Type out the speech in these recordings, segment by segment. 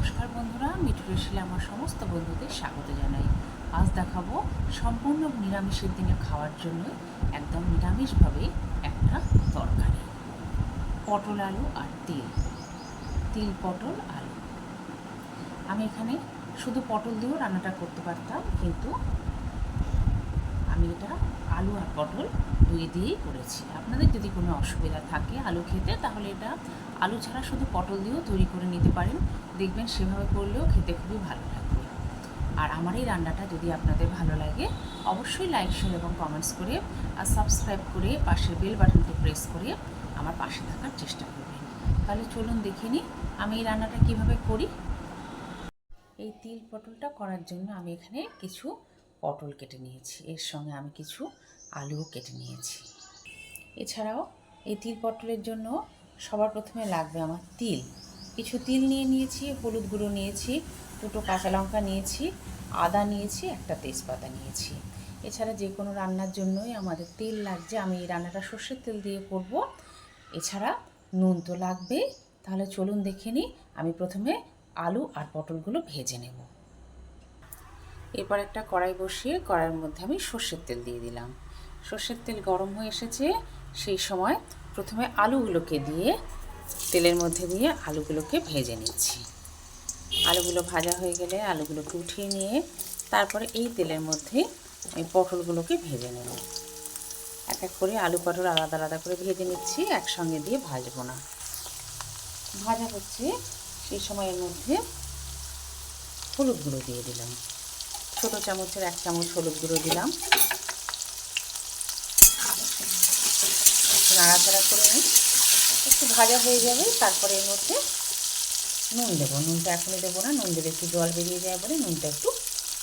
নমস্কার বন্ধুরা, মিঠু রেশিলে আমার সমস্ত বন্ধুদের স্বাগত জানাই। আজ দেখাবো সম্পূর্ণ নিরামিষের দিনে খাওয়ার জন্য একদম নিরামিষভাবে একটা তরকারি। পটল আলু আর তেল। তিল, পটল, আলু। আমি এখানে শুধু পটল দিয়েও রান্নাটা করতে পারতাম, কিন্তু আমি এটা আলু আর পটল দুই দিয়েই করেছি। আপনাদের যদি কোনো অসুবিধা থাকে আলু খেতে, তাহলে এটা আলু ছাড়া শুধু পটল দিয়েও তৈরি করে নিতে পারেন। দেখবেন সেভাবে করলেও খেতে খুবই ভালো লাগবে। আর আমার এই রান্নাটা যদি আপনাদের ভালো লাগে, অবশ্যই লাইক, শেয়ার এবং কমেন্টস করে আর সাবস্ক্রাইব করে পাশের বেল বাটনটি প্রেস করে আমার পাশে থাকার চেষ্টা করবেন। তাহলে চলুন দেখে নিই আমি এই রান্নাটা কীভাবে করি। এই তিল পটলটা করার জন্য আমি এখানে কিছু পটল কেটে নিয়েছি। এর সঙ্গে আমি কিছু আলুও কেটে নিয়েছি। এছাড়াও এই তিল পটলের জন্য সবার প্রথমে লাগবে আমার তিল। কিছু তিল নিয়ে নিয়েছি, হলুদ গুঁড়ো নিয়েছি, দুটো কাঁচা লঙ্কা নিয়েছি, আদা নিয়েছি, একটা তেজপাতা নিয়েছি। এছাড়া যে কোনো রান্নার জন্যই আমাদের তেল লাগছে। আমি এই রান্নাটা সর্ষের তেল দিয়ে করব। এছাড়া নুন তো লাগবে তাহলে চলুন দেখে নিই। আমি প্রথমে আলু আর পটলগুলো ভেজে নেব। এরপর একটা কড়াই বসিয়ে কড়াইয়ের মধ্যে আমি সর্ষের তেল দিয়ে দিলাম। সর্ষের তেল গরম হয়ে এসেছে, সেই সময় প্রথমে আলুগুলোকে দিয়ে তেলের মধ্যে দিয়ে আলুগুলোকে ভেজে নিচ্ছি। আলুগুলো ভাজা হয়ে গেলে আলুগুলোকে উঠিয়ে নিয়ে তারপরে এই তেলের মধ্যে আমি পটলগুলোকে ভেজে নেব। এক এক করে আলু পটল আলাদা আলাদা করে ভেজে নিচ্ছি, একসঙ্গে দিয়ে ভাজবো না। ভাজা হচ্ছে, সেই সময়ের মধ্যে হলুদ গুঁড়ো দিয়ে দিলাম। ছোটো চামচের এক চামচ হলুদ গুঁড়ো দিলাম। নাড়াচাড়া করে নিই। একটু ভাজা হয়ে যাবে, তারপরে এর মধ্যে নুন দেবো। নুনটা এখনই দেবো না, নুন দিলে একটু জল বেরিয়ে যায় বলে নুনটা একটু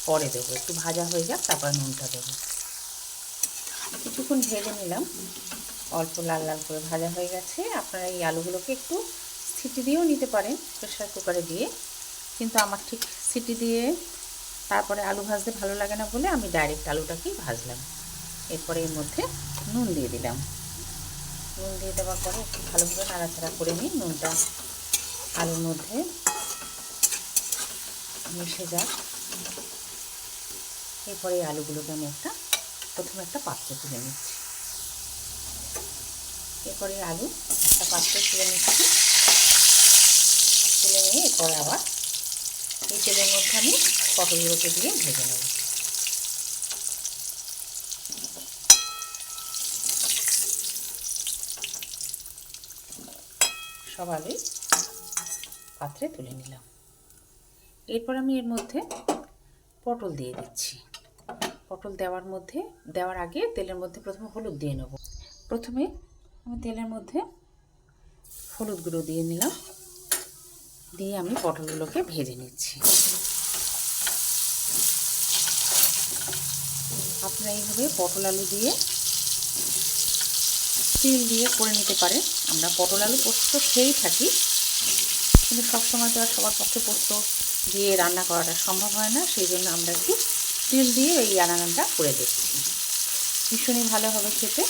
পরে দেবো। একটু ভাজা হয়ে যাক, তারপর নুনটা দেবো। কিছুক্ষণ ভেজে নিলাম। অল্প লাল লাল করে ভাজা হয়ে গেছে। আপনারা এই আলুগুলোকে একটু সিটি দিয়েও নিতে পারেন প্রেশার কুকারে দিয়ে। কিন্তু আমার ঠিক সিটি দিয়ে তারপরে আলু ভাজতে ভালো লাগে না বলে আমি ডাইরেক্ট আলুটাকেই ভাজলাম। এরপরে এর মধ্যে নুন দিয়ে দিলাম। নুন দিয়ে দেওয়ার পরে একটু ভালোভাবে নাড়াচাড়া করে নিই নুনটা আলুর মধ্যে মিশে যাক। এরপরে আলুগুলোকে আমি একটা, প্রথমে একটা পাত্রে তুলে নিচ্ছি। এরপরে আলু একটা পাত্রে তুলে নিচ্ছি। তুলে নিয়ে এরপরে আবার এই তেলের মধ্যে আমি পটলগুলোকে দিয়ে ভেজে নেব। সব পাত্রে তুলে নিলাম। এরপর আমি এর মধ্যে পটল দিয়ে দিচ্ছি। পটল দেওয়ার মধ্যে, দেওয়ার আগে তেলের মধ্যে প্রথমে হলুদ দিয়ে নেব। প্রথমে আমি তেলের মধ্যে হলুদ গুঁড়ো দিয়ে নিলাম। দিয়ে আমি পটলগুলোকে ভেজে নিচ্ছি। আপনারা এইভাবে পটল আলু দিয়ে তিল দিয়ে করে নিতে পারেন। আমরা পটল আলু পোস্ত খেয়েই থাকি। কিন্তু সবসময় তো আর সবার পক্ষে পোস্ত দিয়ে রান্না করাটা সম্ভব হয় না। সেই জন্য আমরা একটু তিল দিয়ে এই রান্নাটা করে দেখছি ভীষণই ভালো হবে খেতে।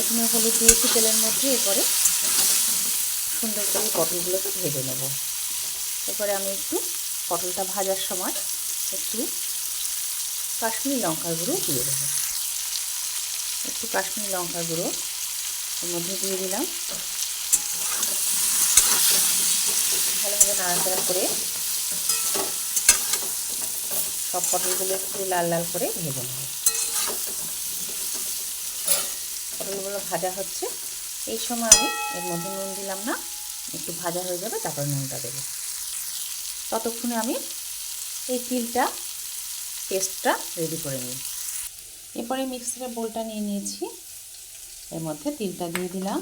এখানে হলুদ দিয়েছি তেলের মধ্যে, এরপরে সুন্দর করে পটলগুলোকে ভেজে নেব। এরপরে আমি একটু পটলটা ভাজার সময় একটু কাশ্মীরি লঙ্কার গুঁড়ো দিয়ে দেবো। একটু কাশ্মীরি লঙ্কার গুঁড়ো এর মধ্যে দিয়ে দিলাম। ভালোভাবে নাড়াচাড়া করে সব পটলগুলো একটু লাল লাল করে ভেজে নেব। পটলগুলো ভাজা হচ্ছে। এই সময় আমি এর মধ্যে নুন দিলাম না, একটু ভাজা হয়ে যাবে, তারপর নুনটা দেবো। ততক্ষণে আমি এই তিলটা পেস্টটা রেডি করে নিই। এরপরে মিক্সারের বোলটা নিয়ে নিয়েছি। এর মধ্যে তিলটা দিয়ে দিলাম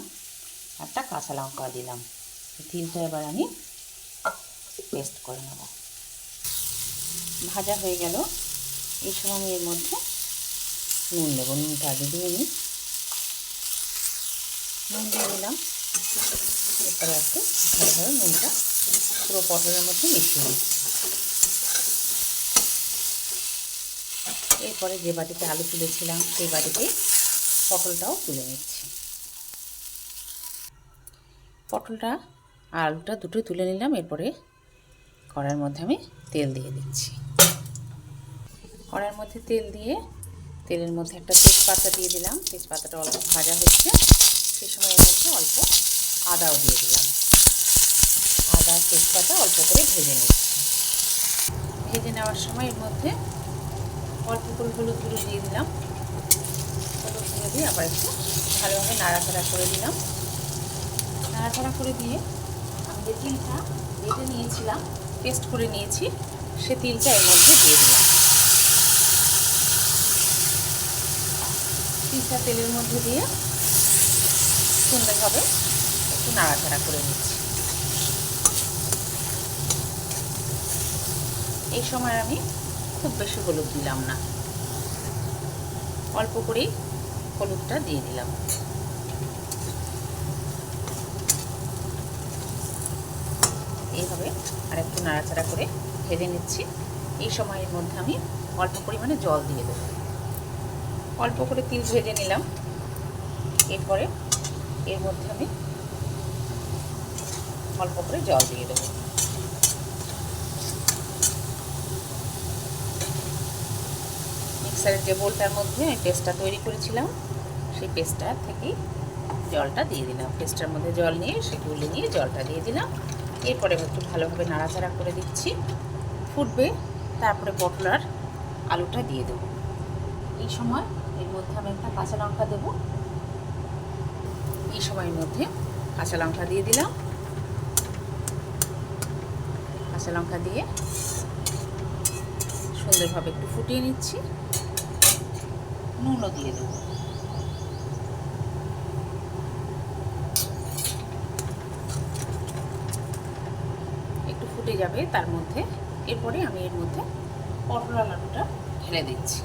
একটা কাঁচা লঙ্কা দিলাম। তিলটা এবার আমি পেস্ট করে নেব। ভাজা হয়ে গেল। এই সময় আমি এর মধ্যে নুন দেবো। নুনটা আগে দিয়ে নিই। নুন দিয়ে দিলাম। এরপরে একটু ভালোভাবে নুনটা পুরো পটলের মধ্যে মিশিয়ে দিচ্ছি এরপরে যে বাটিতে আলু তুলেছিলাম, সেই বাটিতে পটলটাও তুলে নিচ্ছি। পটলটা আলুটা দুটো তুলে নিলাম, এরপরে কড়ার মধ্যে আমি তেল দিয়ে দিচ্ছি। কড়ার মধ্যে তেল দিয়ে তেলের মধ্যে একটা তেজপাতা দিয়ে দিলাম। তেজপাতাটা অল্প ভাজা হচ্ছে সেই সময় এর মধ্যে অল্প আদাও দিয়ে দিলাম। আদা, তেজপাতা অল্প করে ভেজে নিচ্ছি। ভেজে নেওয়ার সময় এর মধ্যে অল্প করে হলুদ গুঁড়ো দিয়ে দিলাম। হলুদ গুঁড়ো দিয়ে আবার একটু ভালোভাবে নাড়াচাড়া করে দিলাম। নাড়াচাড়া করে দিয়ে আমি যে তিলটা বেটে নিয়েছিলাম, পেস্ট করে নিয়েছি, সে তিলটা এর মধ্যে দিয়ে দিলাম। তিলটা তেলের মধ্যে দিয়ে সুন্দরভাবে একটু নাড়াচাড়া করে নিচ্ছি। এই সময় আমি খুব বেশি হলুদ দিলাম না। অল্প করেই হলুদটা দিয়ে দিলাম। এইভাবে আর একটু নাড়াচাড়া করে ভেজে নিচ্ছি। এই সময়ের মধ্যে আমি অল্প পরিমাণে জল দিয়ে দেবো। অল্প করে তিল ভেজে নিলাম। এরপরে এর মধ্যে আমি অল্প করে জল দিয়ে দেবো। মিক্সারের যে বোলটার মধ্যে আমি পেস্টটা তৈরি করেছিলাম। সেই পেস্টটা থেকেই জলটা দিয়ে দিলাম। পেস্টটার মধ্যে জল নিয়ে সেগুলো নিয়ে জলটা দিয়ে দিলাম। এরপরে একটু ভালোভাবে নাড়াচাড়া করে দিচ্ছি। ফুটবে, তারপরে পটলার আলুটা দিয়ে দেবো। এই সময় এর মধ্যে আমি একটা কাঁচা লঙ্কা দেবো। এই সময়ের মধ্যে কাঁচা লঙ্কা দিয়ে দিলাম। কাঁচা লঙ্কা দিয়ে সুন্দরভাবে একটু ফুটিয়ে নিচ্ছি। নুনও দিয়ে দেবো। একটু ফুটে যাবে তার মধ্যে। এরপরে আমি এর মধ্যে পটল আলুটা ঢেলে দিচ্ছি।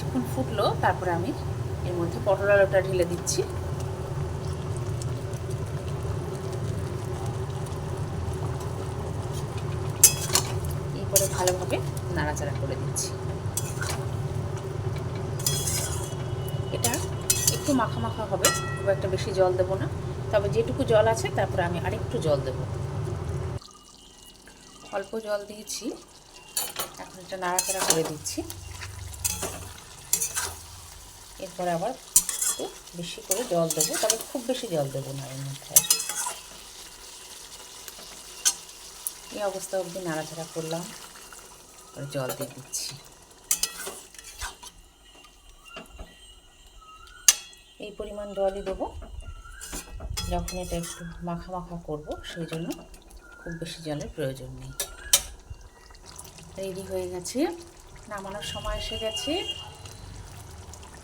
যখন ফুটলো, তারপরে আমি এর মধ্যে পটল আলুটা ঢেলে দিচ্ছি। এরপরে ভালোভাবে নাড়াচাড়া করে দিচ্ছি। এটা একটু মাখা মাখা হবে, খুব একটা বেশি জল দেবো না। তবে যেটুকু জল আছে, তারপরে আমি আরেকটু জল দেব। অল্প জল দিয়েছি, এখন এটা নাড়াচাড়া করে দিচ্ছি। এরপরে আবার একটু বেশি করে জল দেবো, তবে খুব বেশি জল দেবো না এর মধ্যে। এই অবস্থা অবধি নাড়াচাড়া করলাম জল দিয়ে দিচ্ছি। এই পরিমাণ জলই দেবো। যখন এটা একটু মাখা মাখা করব, সেই জন্য খুব বেশি জলের প্রয়োজন নেই। রেডি হয়ে গেছে। নামানোর সময় এসে গেছে।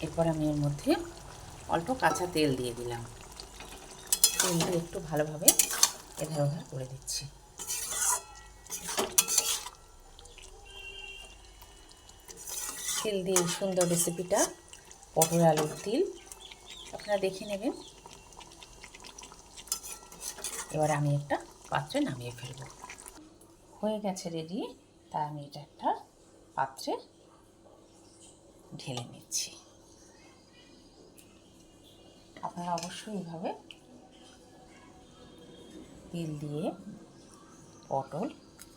এরপর আমি এর মধ্যে অল্প কাঁচা তেল দিয়ে দিলাম। তেল দিয়ে একটু ভালোভাবে এধার ওধার করে দিচ্ছি। তেল দিয়ে সুন্দর রেসিপিটা পটল আলুর তিল আপনারা দেখে নেবেন। এবার আমি একটা পাত্রে নামিয়ে ফেলব। হয়ে গেছে রেডি তাই আমি এটা একটা পাত্রে ঢেলে নিচ্ছি। আপনারা অবশ্যই এইভাবে তিল দিয়ে পটল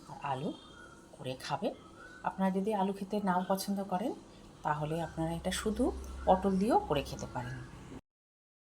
আর আলু করে খাবেন। আপনারা যদি আলু খেতে নাও পছন্দ করেন, তাহলে আপনারা এটা শুধু পটল দিয়েও করে খেতে পারেন।